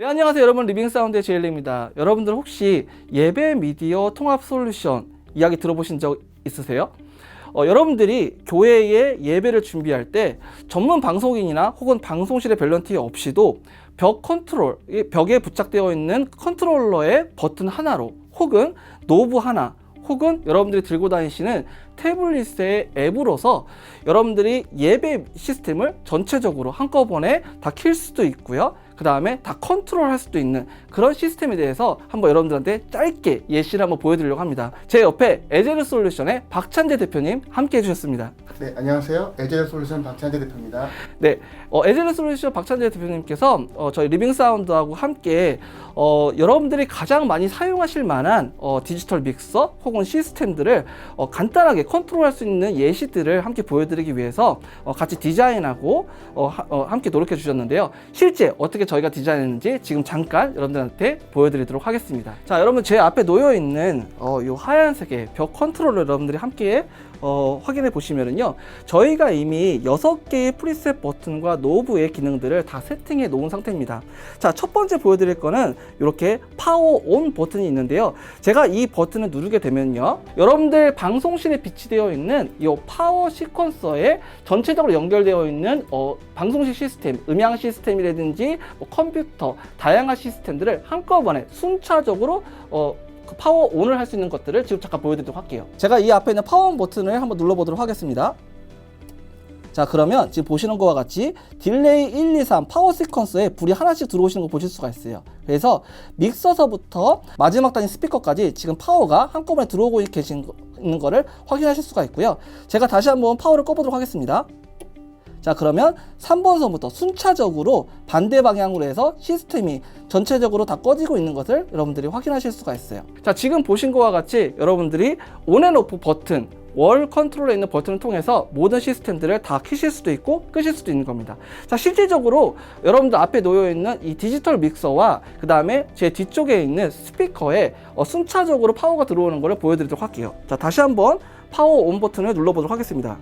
네, 안녕하세요. 여러분. 리빙사운드의 제일리입니다. 여러분들 혹시 예배 미디어 통합 솔루션 이야기 들어보신 적 있으세요? 어, 여러분들이 교회에 예배를 준비할 때 전문 방송인이나 혹은 방송실의 벨런티 없이도 벽 컨트롤, 이 벽에 부착되어 있는 컨트롤러의 버튼 하나로 혹은 노브 하나 혹은 여러분들이 들고 다니시는 태블릿의 앱으로서 여러분들이 예배 시스템을 전체적으로 한꺼번에 다 킬 수도 있고요. 그 다음에 다 컨트롤 할 수도 있는 그런 시스템에 대해서 한번 여러분들한테 짧게 예시를 한번 보여드리려고 합니다. 제 옆에 에제르 솔루션의 박찬재 대표님 함께 해주셨습니다. 네, 안녕하세요. 에젤 솔루션 박찬재 대표입니다. 네, 어, 에제르 솔루션 박찬재 대표님께서 어, 저희 리빙 사운드하고 함께 어, 여러분들이 가장 많이 사용하실 만한 어, 디지털 믹서 혹은 시스템들을 어, 간단하게 컨트롤할 수 있는 예시들을 함께 보여드리기 위해서 어, 같이 디자인하고 어, 하- 어, 함께 노력해 주셨는데요. 실제 어떻게 저희가 디자인했는지 지금 잠깐 여러분들한테 보여드리도록 하겠습니다. 자, 여러분 제 앞에 놓여 있는 어, 이 하얀색의 벽 컨트롤을 여러분들이 함께 어, 확인해 보시면은요 저희가 이미 6개의 프리셋 버튼과 노브의 기능들을 다 세팅해 놓은 상태입니다. 자 첫 번째 보여드릴 거는 이렇게 파워 온 버튼이 있는데요. 제가 이 버튼을 누르게 되면요 여러분들 방송실에 비치되어 있는 이 파워 시퀀서에 전체적으로 연결되어 있는 어, 방송실 시스템 음향 시스템이라든지 뭐 컴퓨터 다양한 시스템들을 한꺼번에 순차적으로 어, 그 파워 온을 할 수 있는 것들을 지금 잠깐 보여드리도록 할게요. 제가 이 앞에 있는 파워 온 버튼을 한번 눌러보도록 하겠습니다. 자 그러면 지금 보시는 것과 같이 딜레이 1, 2, 3 파워 시퀀스에 불이 하나씩 들어오시는 거 보실 수가 있어요. 그래서 믹서서부터 마지막 단위 스피커까지 지금 파워가 한꺼번에 들어오고 계신 거- 있는 거를 확인하실 수가 있고요. 제가 다시 한번 파워를 꺼보도록 하겠습니다. 자 그러면 3번 선부터 순차적으로 반대 방향으로 해서 시스템이 전체적으로 다 꺼지고 있는 것을 여러분들이 확인하실 수가 있어요. 자 지금 보신 것과 같이 여러분들이 온앤오프 버튼 월 컨트롤에 있는 버튼을 통해서 모든 시스템들을 다 켜실 수도 있고 끄실 수도 있는 겁니다. 자 실질적으로 여러분들 앞에 놓여 있는 이 디지털 믹서와 그 다음에 제 뒤쪽에 있는 스피커에 어, 순차적으로 파워가 들어오는 것을 보여드리도록 할게요. 자 다시 한번 파워 온 버튼을 눌러보도록 하겠습니다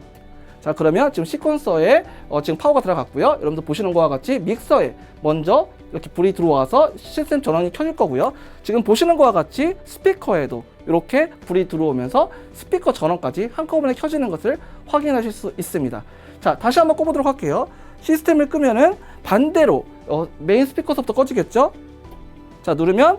자 그러면 지금 시퀀서에 어, 지금 파워가 들어갔고요. 여러분들 보시는 것과 같이 믹서에 먼저 이렇게 불이 들어와서 시스템 전원이 켜질 거고요. 지금 보시는 것과 같이 스피커에도 이렇게 불이 들어오면서 스피커 전원까지 한꺼번에 켜지는 것을 확인하실 수 있습니다. 자 다시 한번 꺼보도록 할게요. 시스템을 끄면은 반대로 어, 메인 스피커서부터 꺼지겠죠? 자 누르면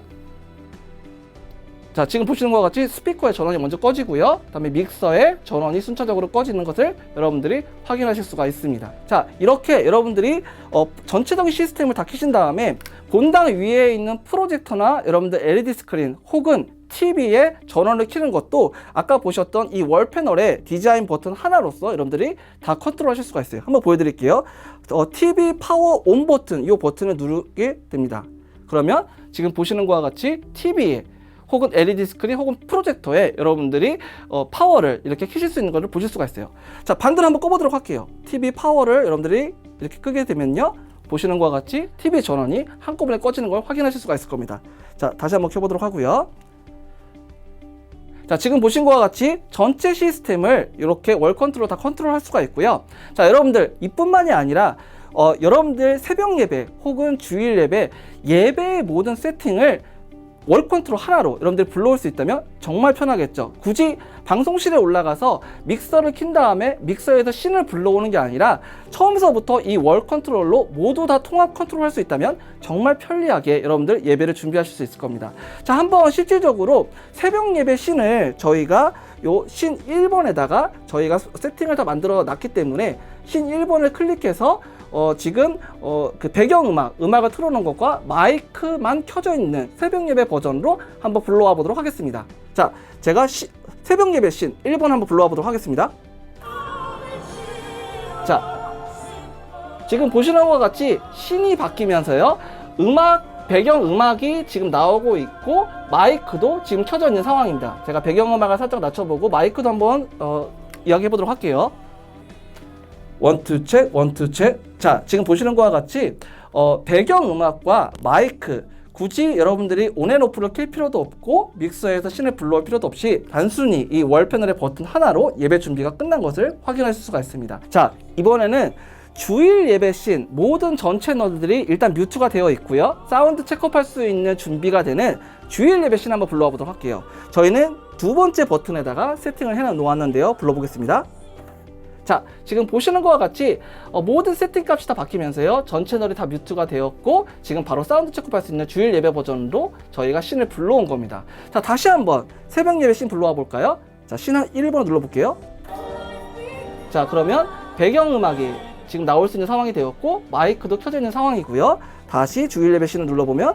자 지금 보시는 것과 같이 스피커의 전원이 먼저 꺼지고요. 그 다음에 믹서의 전원이 순차적으로 꺼지는 것을 여러분들이 확인하실 수가 있습니다. 자 이렇게 여러분들이 어, 전체적인 시스템을 다 켜신 다음에 본당 위에 있는 프로젝터나 여러분들 LED 스크린 혹은 TV에 전원을 켜는 것도 아까 보셨던 이 월 패널의 디자인 버튼 하나로서 여러분들이 다 컨트롤 하실 수가 있어요. 한번 보여드릴게요. 어, TV 파워 온 버튼 이 버튼을 누르게 됩니다. 그러면 지금 보시는 것과 같이 TV에 혹은 LED 스크린 혹은 프로젝터에 여러분들이 어, 파워를 이렇게 켜실 수 있는 것을 보실 수가 있어요. 자 반대로 한번 꺼보도록 할게요. TV 파워를 여러분들이 이렇게 끄게 되면요. 보시는 것과 같이 TV 전원이 한꺼번에 꺼지는 걸 확인하실 수가 있을 겁니다. 자 다시 한번 켜보도록 하고요. 자 지금 보신 것과 같이 전체 시스템을 이렇게 월 컨트롤 다 컨트롤 할 수가 있고요. 자 여러분들 이뿐만이 아니라 어, 여러분들 새벽 예배 혹은 주일 예배 예배의 모든 세팅을 월 컨트롤 하나로 여러분들이 불러올 수 있다면 정말 편하겠죠. 굳이 방송실에 올라가서 믹서를 킨 다음에 믹서에서 씬을 불러오는 게 아니라 처음서부터 이 월 컨트롤로 모두 다 통합 컨트롤 할 수 있다면 정말 편리하게 여러분들 예배를 준비하실 수 있을 겁니다. 자, 한번 실질적으로 새벽 예배 씬을 저희가 요신 1번에다가 저희가 세팅을 다 만들어 놨기 때문에 신 1번을 클릭해서 어, 지금 어, 그 배경음악, 음악을 틀어놓은 것과 마이크만 켜져 있는 새벽 예배 버전으로 한번 불러와 보도록 하겠습니다. 자, 제가 시- 새벽 예배 신 1번 한번 불러와 보도록 하겠습니다. 자, 지금 보시는 것과 같이 신이 바뀌면서요, 음악, 배경 음악이 지금 나오고 있고, 마이크도 지금 켜져 있는 상황입니다. 제가 배경 음악을 살짝 낮춰보고, 마이크도 한번, 어, 이야기해 보도록 할게요. 원투 책, 원투 책. 자, 지금 보시는 것과 같이 어, 배경 음악과 마이크 굳이 여러분들이 온앤오프를 킬 필요도 없고 믹서에서 신을 불러올 필요도 없이 단순히 이 월 패널의 버튼 하나로 예배 준비가 끝난 것을 확인하실 수가 있습니다. 자, 이번에는 주일 예배 씬 모든 전 채널들이 일단 뮤트가 되어 있고요. 사운드 체크업할 수 있는 준비가 되는 주일 예배 씬 한번 불러와 보도록 할게요. 저희는 두 번째 버튼에다가 세팅을 해 놓았는데요. 불러보겠습니다. 자, 지금 보시는 것과 같이 어, 모든 세팅 값이 다 바뀌면서요. 전 채널이 다 뮤트가 되었고 지금 바로 사운드 체크할 수 있는 주일 예배 버전으로 저희가 씬을 불러온 겁니다. 자, 다시 한번 새벽 예배 씬 불러와 볼까요? 자, 씬한 1번 눌러볼게요. 자, 그러면 배경 음악이 지금 나올 수 있는 상황이 되었고 마이크도 켜져 있는 상황이고요. 다시 주일 예배 씬을 눌러보면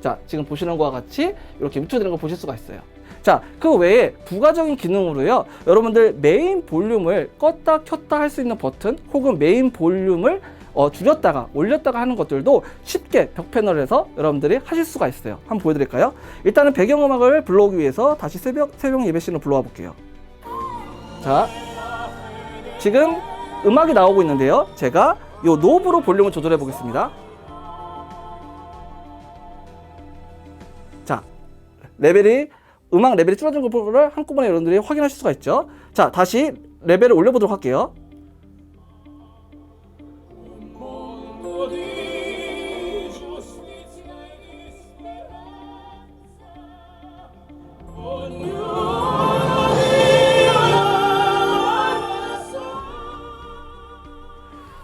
자, 지금 보시는 것과 같이 이렇게 뮤트되는 걸 보실 수가 있어요. 자, 그 외에 부가적인 기능으로요. 여러분들 메인 볼륨을 껐다 켰다 할 수 있는 버튼 혹은 메인 볼륨을 어, 줄였다가 올렸다가 하는 것들도 쉽게 벽 패널에서 여러분들이 하실 수가 있어요. 한번 보여드릴까요? 일단은 배경음악을 불러오기 위해서 다시 새벽, 새벽 예배씬을 불러와 볼게요. 자, 지금 음악이 나오고 있는데요. 제가 요 노브로 볼륨을 조절해 보겠습니다. 자, 레벨이 음악 레벨이 줄어든 거를 한꺼번에 여러분들이 확인하실 수가 있죠. 자, 다시 레벨을 올려보도록 할게요.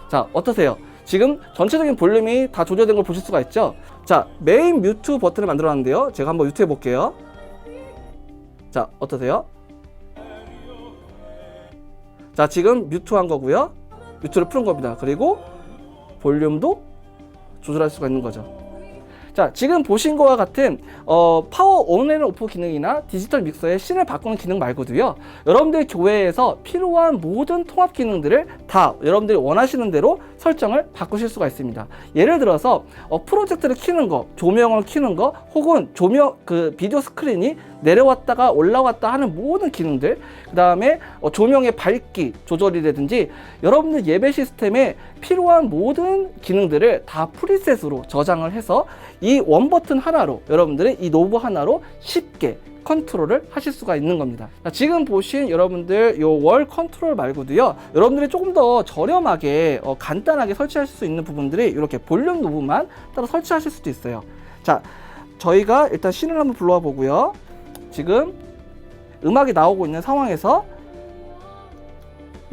자, 어떠세요? 지금 전체적인 볼륨이 다 조절된 걸 보실 수가 있죠? 자, 메인 뮤트 버튼을 만들어 놨는데요. 제가 한번 뮤트 해볼게요. 자, 어떠세요? 자, 지금 뮤트 한 거고요. 뮤트를 푸는 겁니다. 그리고 볼륨도 조절할 수가 있는 거죠. 자, 지금 보신 것과 같은 어, 파워 온 앤 오프 기능이나 디지털 믹서의 씬을 바꾸는 기능 말고도요. 여러분들 교회에서 필요한 모든 통합 기능들을 다 여러분들이 원하시는 대로 설정을 바꾸실 수가 있습니다. 예를 들어서 어, 프로젝트를 키는 거, 조명을 키는 거, 혹은 조명 그 비디오 스크린이 내려왔다가 올라왔다 하는 모든 기능들, 그 다음에 어, 조명의 밝기 조절이라든지 여러분들 예배 시스템에 필요한 모든 기능들을 다 프리셋으로 저장을 해서 이 원 버튼 하나로 여러분들이 이 노브 하나로 쉽게 컨트롤을 하실 수가 있는 겁니다. 자, 지금 보신 여러분들 요 월 컨트롤 말고도요. 여러분들이 조금 더 저렴하게 어, 간단하게 설치하실 수 있는 부분들이 이렇게 볼륨 노브만 따로 설치하실 수도 있어요. 자, 저희가 일단 씬을 한번 불러와 보고요. 지금 음악이 나오고 있는 상황에서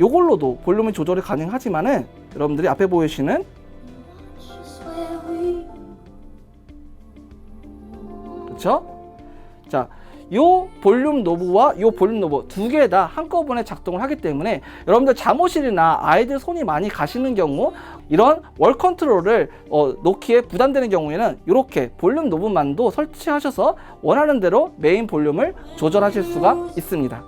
요걸로도 볼륨이 조절이 가능하지만은 여러분들이 앞에 보이시는 그렇죠? 자, 요 볼륨 노브와 요 볼륨 노브 두 개 다 한꺼번에 작동을 하기 때문에 여러분들 잠옷실이나 아이들 손이 많이 가시는 경우 이런 월 컨트롤을 어, 놓기에 부담되는 경우에는 이렇게 볼륨 노브만도 설치하셔서 원하는 대로 메인 볼륨을 조절하실 수가 있습니다.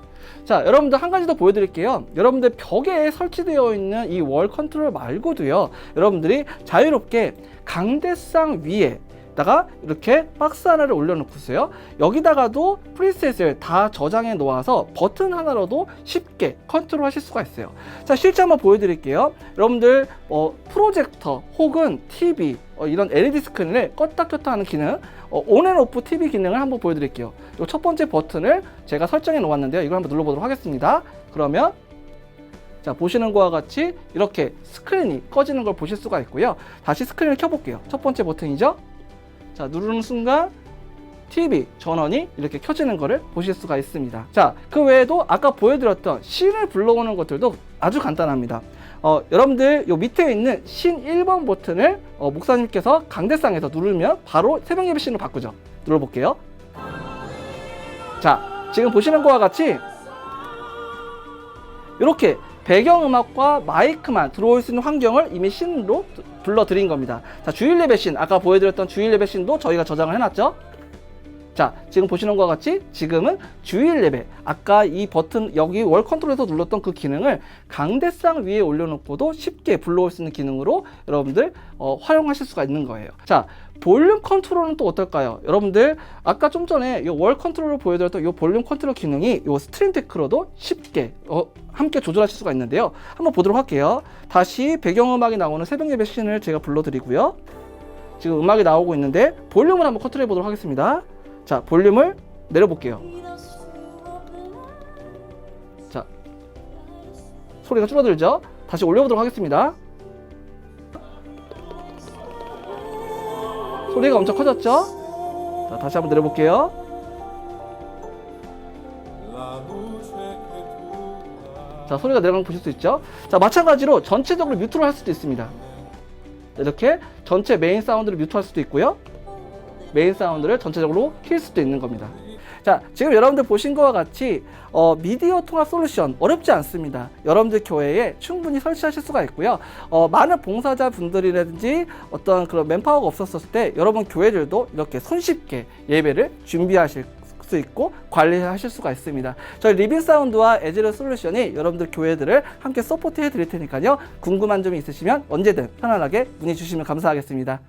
자, 여러분들 한 가지 더 보여드릴게요. 여러분들 벽에 설치되어 있는 이 월 컨트롤 말고도요. 여러분들이 자유롭게 강대상 위에 다가 이렇게 박스 하나를 올려놓고서요. 여기다가도 프리셋을 다 저장해 놓아서 버튼 하나로도 쉽게 컨트롤 하실 수가 있어요. 자, 실제 한번 보여드릴게요. 여러분들 어, 프로젝터 혹은 TV 어, 이런 LED 스크린을 껐다 켰다 하는 기능, 어, 온앤 오프 TV 기능을 한번 보여드릴게요. 이 첫 번째 버튼을 제가 설정해 놓았는데요. 이걸 한번 눌러보도록 하겠습니다. 그러면 자 보시는 것과 같이 이렇게 스크린이 꺼지는 걸 보실 수가 있고요. 다시 스크린을 켜볼게요. 첫 번째 버튼이죠. 자 누르는 순간 TV 전원이 이렇게 켜지는 것을 보실 수가 있습니다. 자, 그 외에도 아까 보여드렸던 씬을 불러오는 것들도 아주 간단합니다. 어, 여러분들 요 밑에 있는 신 1번 버튼을 어, 목사님께서 강대상에서 누르면 바로 새벽 예배 씬으로 바꾸죠. 눌러볼게요. 자, 지금 보시는 것과 같이 이렇게 배경음악과 마이크만 들어올 수 있는 환경을 이미 신으로 불러드린 겁니다. 자, 주일 예배 신, 아까 보여드렸던 주일 예배 신도 저희가 저장을 해놨죠? 자, 지금 보시는 것과 같이 지금은 주일 예배, 아까 이 버튼, 여기 월 컨트롤에서 눌렀던 그 기능을 강대상 위에 올려놓고도 쉽게 불러올 수 있는 기능으로 여러분들 어, 활용하실 수가 있는 거예요. 자, 볼륨 컨트롤은 또 어떨까요? 여러분들 아까 좀 전에 이 월 컨트롤을 보여드렸던 이 볼륨 컨트롤 기능이 이 스트림 테크로도 쉽게 어, 함께 조절하실 수가 있는데요. 한번 보도록 할게요. 다시 배경음악이 나오는 새벽 예배 씬을 제가 불러드리고요. 지금 음악이 나오고 있는데 볼륨을 한번 컨트롤해 보도록 하겠습니다. 자, 볼륨을 내려볼게요. 자, 소리가 줄어들죠? 다시 올려보도록 하겠습니다. 소리가 엄청 커졌죠? 자, 다시 한번 내려볼게요. 자, 소리가 내려가는 거 보실 수 있죠? 자, 마찬가지로 전체적으로 뮤트를 할 수도 있습니다. 이렇게 전체 메인 사운드를 뮤트할 수도 있고요. 메인 사운드를 전체적으로 킬 수도 있는 겁니다. 자, 지금 여러분들 보신 것과 같이 어, 미디어 통합 솔루션 어렵지 않습니다. 여러분들 교회에 충분히 설치하실 수가 있고요. 어, 많은 봉사자 분들이라든지 어떤 그런 맨파워가 없었을 때 여러분 교회들도 이렇게 손쉽게 예배를 준비하실 수 있고 관리하실 수가 있습니다. 저희 리빙 사운드와 에즈르 솔루션이 여러분들 교회들을 함께 서포트 해 드릴 테니까요. 궁금한 점이 있으시면 언제든 편안하게 문의 주시면 감사하겠습니다.